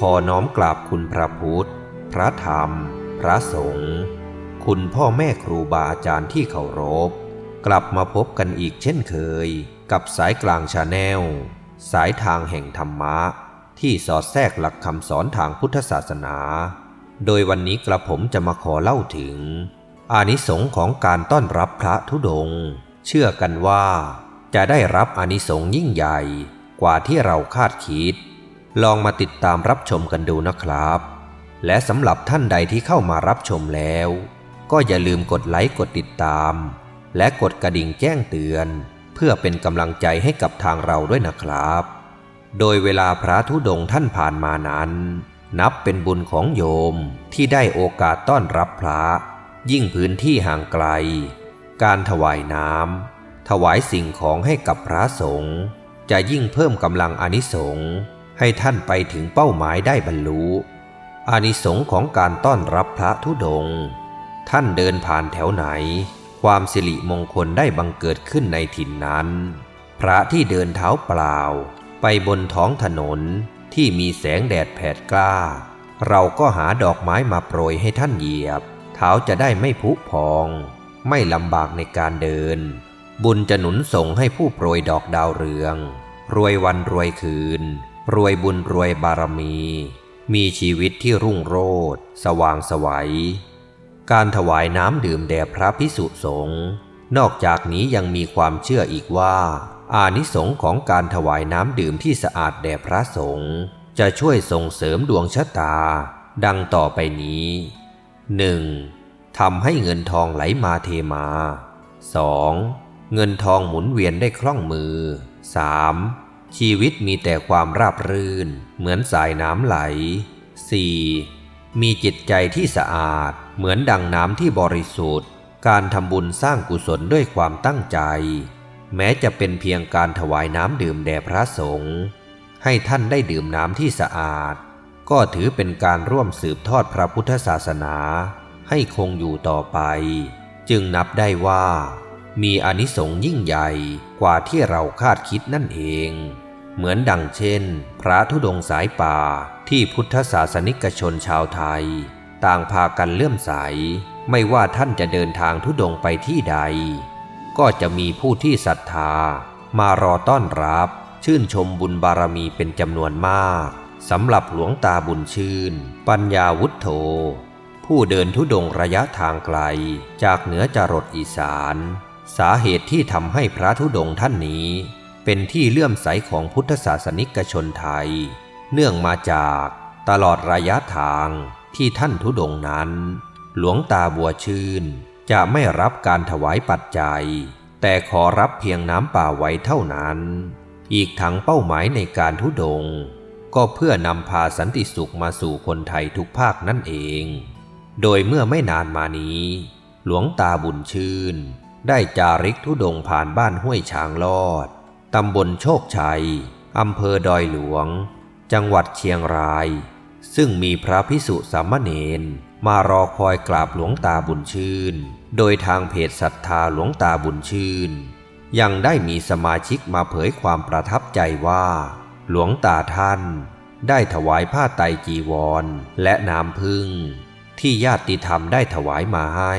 ขอน้อมกราบคุณพระพุทธ พระธรรม พระสงฆ์ คุณพ่อแม่ครูบาอาจารย์ที่เคารพ กลับมาพบกันอีกเช่นเคย กับสายกลางชาแนล สายทางแห่งธรรมะ ที่สอดแทรกหลักคำสอนทางพุทธศาสนา โดยวันนี้กระผมจะมาขอเล่าถึง อานิสงส์ของการต้อนรับพระธุดงค์เชื่อกันว่า จะได้รับอานิสงส์ยิ่งใหญ่กว่าที่เราคาดคิด ลองมาติดตามรับชมกันดูนะครับ และสำหรับท่านใดที่เข้ามารับชมแล้ว ก็อย่าลืมกดไลค์กดติดตาม และกดกระดิ่งแจ้งเตือน เพื่อเป็นกำลังใจให้กับทางเราด้วยนะครับ โดยเวลาพระธุดงท่านผ่านมานั้น นับเป็นบุญของโยมที่ได้โอกาสต้อนรับพระ ยิ่งพื้นที่ห่างไกล การถวายน้ำถวายสิ่งของให้กับพระสงฆ์จะยิ่งเพิ่มกำลังอนิสงส์ ให้ท่านไปถึงเป้าหมายได้บรรลุอานิสงส์ของการต้อนรับพระธุดงค์ท่านเดินผ่านแถวไหน ความสิริมงคลได้บังเกิดขึ้นในถิ่นนั้น พระที่เดินเท้าเปล่า ไปบนท้องถนนที่มีแสงแดดแผดกล้า เราก็หาดอกไม้มาโปรยให้ท่านเหยียบ เท้าจะได้ไม่ผุพอง ไม่ลำบากในการเดิน บุญจะหนุนส่งให้ผู้โปรยดอกดาวเรือง รวยวันรวยคืน รวยบุญรวยบารมี มีชีวิตที่รุ่งโรจน์สว่างสวัย การถวายน้ำดื่มแด่พระพิสุสงฆ์นอกจากนี้ยังมีความเชื่ออีกว่า อานิสงส์ของการถวายน้ำดื่มที่สะอาดแด่พระสงฆ์จะช่วยส่งเสริมดวงชะตา ดังต่อไปนี้ 1. ทำให้เงินทองไหลมาเทมา 2. เงินทองหมุนเวียนได้คล่องมือ 3. ชีวิตมีแต่ความราบรื่น เหมือนสายน้ำไหล 4. มีจิตใจที่สะอาด เหมือนดังน้ำที่บริสุทธิ์ การทำบุญสร้างกุศลด้วยความตั้งใจ แม้จะเป็นเพียงการถวายน้ำดื่มแด่พระสงฆ์ให้ท่านได้ดื่มน้ำที่สะอาด ก็ถือเป็นการร่วมสืบทอดพระพุทธศาสนา ให้คงอยู่ต่อไป จึงนับได้ว่า มีอนิสงส์ยิ่งใหญ่กว่าที่เราคาดคิดนั่นเอง เหมือนดังเช่น พระธุดงสายป่าที่พุทธศาสนิกชนชาวไทย ต่างพากันเลื่อมใส ไม่ว่าท่านจะเดินทางธุดงไปที่ใด ก็จะมีผู้ที่ศรัทธามารอต้อนรับ ชื่นชมบุญบารมีเป็นจำนวนมากสำหรับหลวงตาบุญชื่น ปัญญาวุฒโธ ผู้เดินธุดงระยะทางไกล จากเหนือจรดอีสาน สาเหตุที่ทำให้พระธุดงท่านนี้ เป็นที่เลื่อมใสของพุทธศาสนิกชนไทย เนื่องมาจากตลอดระยะทางที่ท่านธุดงนั้น หลวงตาบัวชื่น จะไม่รับการถวายปัจจัย แต่ขอรับเพียงน้ำป่าไว้เท่านั้น อีกทั้งเป้าหมายในการธุดง ก็เพื่อนำพาสันติสุขมาสู่คนไทยทุกภาคนั่นเอง โดยเมื่อไม่นานมานี้ หลวงตาบุญชื่น ได้จาริกธุดงผ่านบ้านห้วยช้างลอด ตำบลโชคชัย อำเภอดอยหลวง จังหวัดเชียงราย ซึ่งมีพระพิสุสามเณรมารอคอยกราบหลวงตาบุญชื่น โดยทางเพจศรัทธาหลวงตาบุญชื่น ยังได้มีสมาชิกมาเผยความประทับใจว่า หลวงตาท่าน ได้ถวายผ้าไตรจีวร และน้ำพึ่ง ที่ญาติธรรมได้ถวายมาให้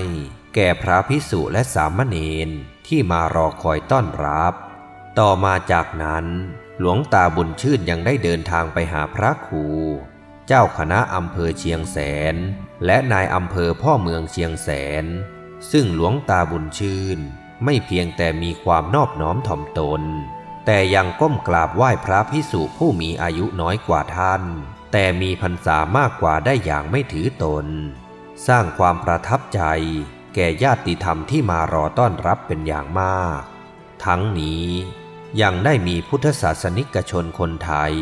แก่พระพิสุและสามเณรที่มารอคอยต้อนรับ ต่อมาจากนั้นหลวงตาบุญชื่นยังได้เดินทางไปหาพระครู เจ้าคณะอำเภอเชียงแสน และนายอำเภอพ่อเมืองเชียงแสน ซึ่งหลวงตาบุญชื่น ไม่เพียงแต่มีความนอบน้อมถ่อมตน แต่ยังก้มกราบไหว้พระพิสุผู้มีอายุน้อยกว่าท่าน แต่มีพรรษามากกว่าได้อย่างไม่ถือตน สร้างความประทับใจ แก่ญาติธรรมที่มารอต้อนรับเป็นอย่างมาก ทั้งนี้ ยังได้มีพุทธศาสนิกชนคนไทย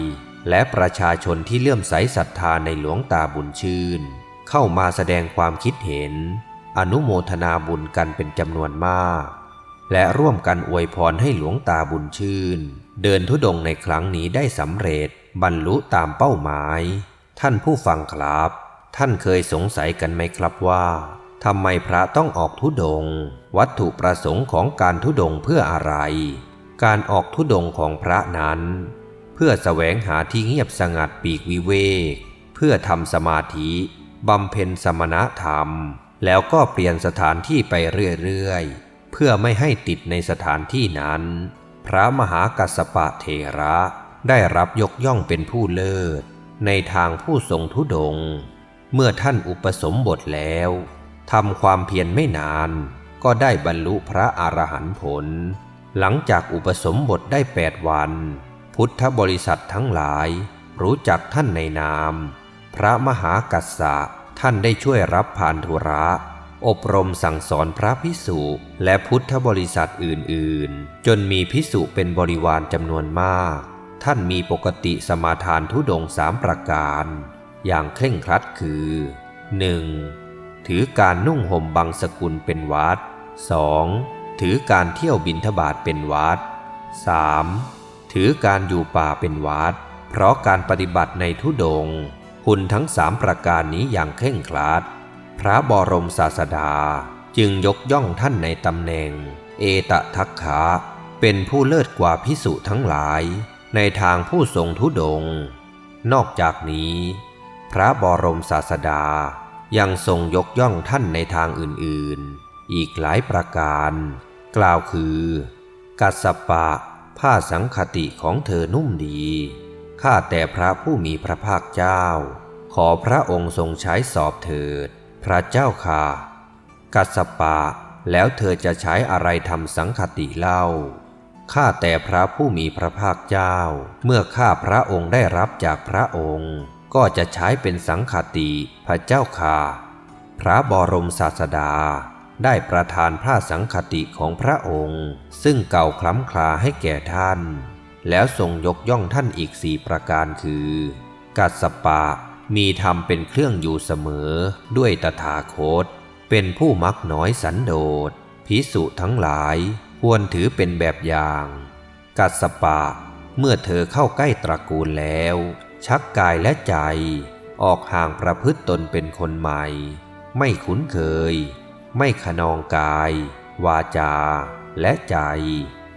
และประชาชนที่เลื่อมใสศรัทธาในหลวงตาบุญชื่น เข้ามาแสดงความคิดเห็น อนุโมทนาบุญกันเป็นจำนวนมาก และร่วมกันอวยพรให้หลวงตาบุญชื่น เดินทุดงค์ในครั้งนี้ได้สำเร็จบรรลุตามเป้าหมาย ท่านผู้ฟังครับ ท่านเคยสงสัยกันไหมครับว่าทำไมพระต้องออกทุดงค์วัตถุประสงค์ของการทุดงค์เพื่ออะไร การออกทุดงของพระนั้น เพื่อแสวงหาที่เงียบสงัดปีกวิเวก เพื่อทำสมาธิบำเพ็ญสมณธรรม แล้วก็เปลี่ยนสถานที่ไปเรื่อยๆ เพื่อไม่ให้ติดในสถานที่นั้น พระมหากัสสปะเถระได้รับยกย่องเป็นผู้เลิศ ในทางผู้ทรงทุดง เมื่อท่านอุปสมบทแล้วทำความเพียรไม่นาน ก็ได้บรรลุพระอรหันต์ผล หลังจากอุปสมบทได้แปดวัน พุทธบริษัททั้งหลาย รู้จักท่านในนาม พระมหากัสสะท่านได้ช่วยรับผ่านธุระ อบรมสั่งสอนพระพิสุและพุทธบริษัทอื่นๆ จนมีพิสุเป็นบริวารจำนวนมาก ท่านมีปกติสมาทานทุดงสามประการ อย่างเคร่งครัดคือ 1. ถือการนุ่งห่มบังสกุลเป็นวัด 2. ถือการเที่ยวบินทบาทเป็นวัด 3. ถือการอยู่ป่าเป็นวัด เพราะการปฏิบัติในทุดง คุณทั้งสามประการนี้อย่างเคร่งครัด พระบรมศาสดาจึงยกย่องท่านในตำแหน่ง เอตทัคคะเป็นผู้เลิศกว่าพิสุทั้งหลาย ในทางผู้ทรงทุดง นอกจากนี้ พระบรมศาสดายังทรงยกย่องท่านในทางอื่นๆ อีกหลายประการ กล่าวคือ กัสปะ ผ้าสังคติของเธอนุ่มดี ข้าแต่พระผู้มีพระภาคเจ้า ขอพระองค์ทรงใช้สอบเถิด พระเจ้าค่ะ กัสสปะ แล้วเธอจะใช้อะไรทำสังคติเล่า ข้าแต่พระผู้มีพระภาคเจ้า เมื่อข้าพระองค์ได้รับจากพระองค์ ก็จะใช้เป็นสังคติพระเจ้าค่ะ พระบรมศาสดา ได้ประทานผ้าสังคติของพระองค์ ซึ่งเก่าคล้ำคลาให้แก่ท่าน แล้วทรงยกย่องท่านอีกสี่ประการคือ กัสปะมีธรรมเป็นเครื่องอยู่เสมอด้วยตถาคต เป็นผู้มักน้อยสันโดษพิสุทั้งหลายควรถือเป็นแบบอย่าง กัสสปะ เมื่อเธอเข้าใกล้ตระกูลแล้ว ชักกายและใจ ออกห่างประพฤติตนเป็นคนใหม่ ไม่คุ้นเคย ไม่ขนองกาย วาจา และใจ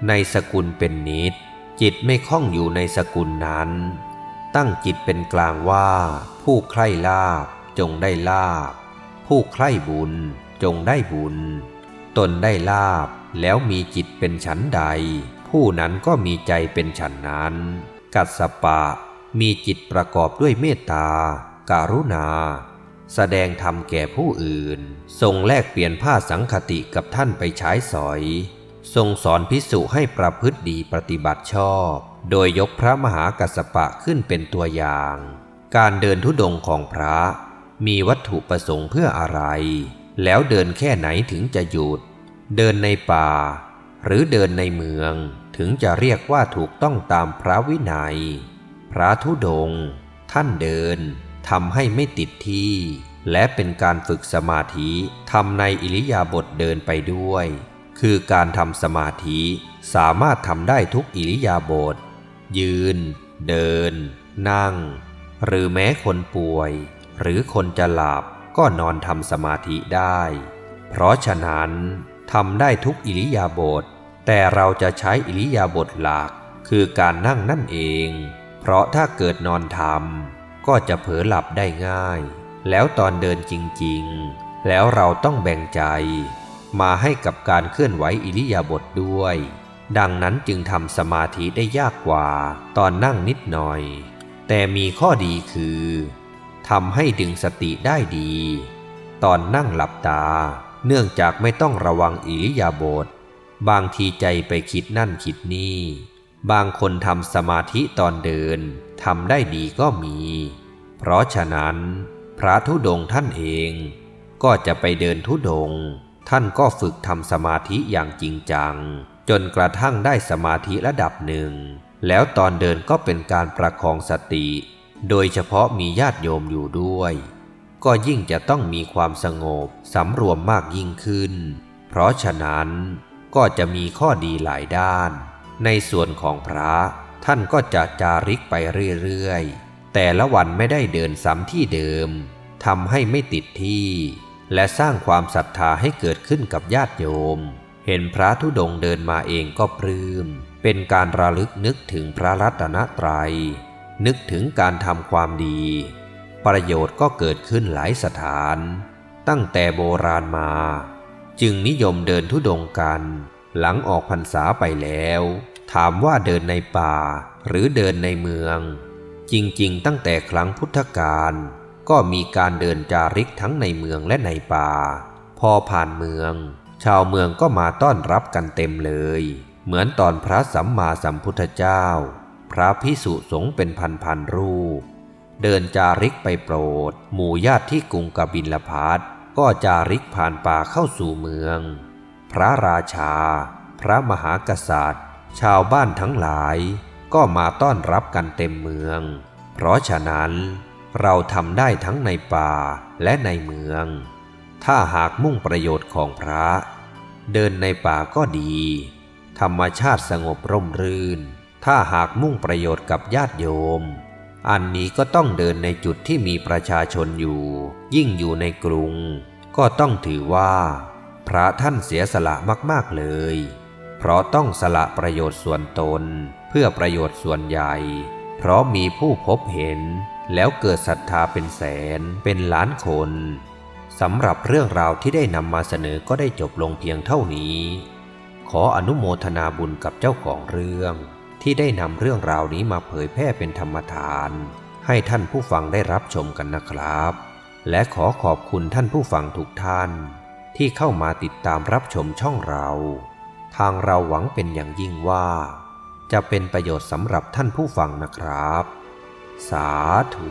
ในสกุลเป็นนิด จิตไม่คล้องอยู่ในสกุลนั้น ตั้งจิตเป็นกลางว่า ผู้ใคร่ลาบจงได้ลาบ ผู้ใคร่บุญจงได้บุญ ตนได้ลาบแล้วมีจิตเป็นฉันใด ผู้นั้นก็มีใจเป็นฉันนั้น กัสสปะมีจิตประกอบด้วยเมตตาการุณา แสดงธรรมแก่ผู้อื่น ทรงแลกเปลี่ยนผ้าสังคติกับท่านไปใช้สอย ทรงสอนพิสุให้ประพฤติดีปฏิบัติชอบ โดยยกพระมหากัสสปะขึ้นเป็นตัวอย่าง การเดินทุดงของพระ มีวัตถุประสงค์เพื่ออะไร แล้วเดินแค่ไหนถึงจะหยุด เดินในป่า หรือเดินในเมือง ถึงจะเรียกว่าถูกต้องตามพระวินัย พระธุดง ท่านเดิน ทำให้ไม่ติดที่ และเป็นการฝึกสมาธิทำในอิริยาบถเดินไปด้วย คือการทำสมาธิสามารถทำได้ทุกอิริยาบถยืน เดิน นั่ง หรือแม้คนป่วย หรือคนจะหลับก็นอนทำสมาธิได้ เพราะฉะนั้นทำได้ทุกอิริยาบถแต่เราจะใช้อิริยาบถหลัก คือการนั่งนั่นเอง เพราะถ้าเกิดนอนทำ ก็จะเผลอหลับได้ง่าย แล้วตอนเดินจริงๆ แล้วเราต้องแบ่งใจ มาให้กับการเคลื่อนไหวอิริยาบถด้วย ดังนั้นจึงทำสมาธิได้ยากกว่า ตอนนั่งนิดหน่อย แต่มีข้อดีคือทำให้ดึงสติได้ดี ตอนนั่งหลับตา เนื่องจากไม่ต้องระวังอิริยาบถบางทีใจไปคิดนั่นคิดนี่ บางคนทำสมาธิตอนเดิน ทำได้ดีก็มี เพราะฉะนั้นพระธุดงค์ท่านเองก็จะไปเดินธุดงค์ท่านก็ฝึกทำสมาธิอย่างจริงจัง จนกระทั่งได้สมาธิระดับหนึ่ง แล้วตอนเดินก็เป็นการประคองสติ โดยเฉพาะมีญาติโยมอยู่ด้วย ก็ยิ่งจะต้องมีความสงบสำรวมมากยิ่งขึ้น เพราะฉะนั้นก็จะมีข้อดีหลายด้าน ในส่วนของพระ ท่านก็จะจาริกไปเรื่อยๆ แต่ละวันไม่ได้เดินซ้ำที่เดิมทำให้ไม่ติดที่ และสร้างความศรัทธาให้เกิดขึ้นกับญาติโยม เห็นพระธุดงค์เดินมาเองก็ปลื้ม เป็นการระลึกนึกถึงพระรัตนตรัย นึกถึงการทำความดี ประโยชน์ก็เกิดขึ้นหลายสถาน ตั้งแต่โบราณมา จึงนิยมเดินธุดงค์กัน หลังออกพรรษาไปแล้ว ถามว่าเดินในป่าหรือเดินในเมือง จริงๆ ตั้งแต่ครั้งพุทธกาลก็มีการเดินจาริกทั้งในเมืองและในป่า พอผ่านเมือง ชาวเมืองก็มาต้อนรับกันเต็มเลย เหมือนตอนพระสัมมาสัมพุทธเจ้า พระพิสุสงฆ์เป็นพันๆรูป เดินจาริกไปโปรด หมู่ญาติที่กรุงกบิลพัทก็จาริกผ่านป่าเข้าสู่เมือง พระราชา พระมหากษัตริย์ ชาวบ้านทั้งหลายก็มาต้อนรับกันเต็มเมือง เพราะฉะนั้นเราทำได้ทั้งในป่าและในเมือง ถ้าหากมุ่งประโยชน์ของพระ เดินในป่าก็ดี ธรรมชาติสงบร่มรื่น ถ้าหากมุ่งประโยชน์กับญาติโยม อันนี้ก็ต้องเดินในจุดที่มีประชาชนอยู่ ยิ่งอยู่ในกรุง ก็ต้องถือว่า พระท่านเสียสละมากๆเลย ราะต้องสละประโยชน์ส่วนตน เพื่อประโยชน์ส่วนใหญ่ เพราะมีผู้พบเห็น แล้วเกิดศรัทธาเป็นแสนเป็นล้านคนสำหรับเรื่องราวที่ได้นำมาเสนอก็ได้จบลงเพียงเท่านี้ ขออนุโมทนาบุญกับเจ้าของเรื่อง ที่ได้นำเรื่องราวนี้มาเผยแพร่เป็นธรรมทาน ให้ท่านผู้ฟังได้รับชมกันนะครับ และขอขอบคุณท่านผู้ฟังทุกท่าน ที่เข้ามาติดตามรับชมช่องเรา ทางเราหวังเป็นอย่างยิ่งว่า จะเป็นประโยชน์สำหรับท่านผู้ฟังนะครับ สาธุ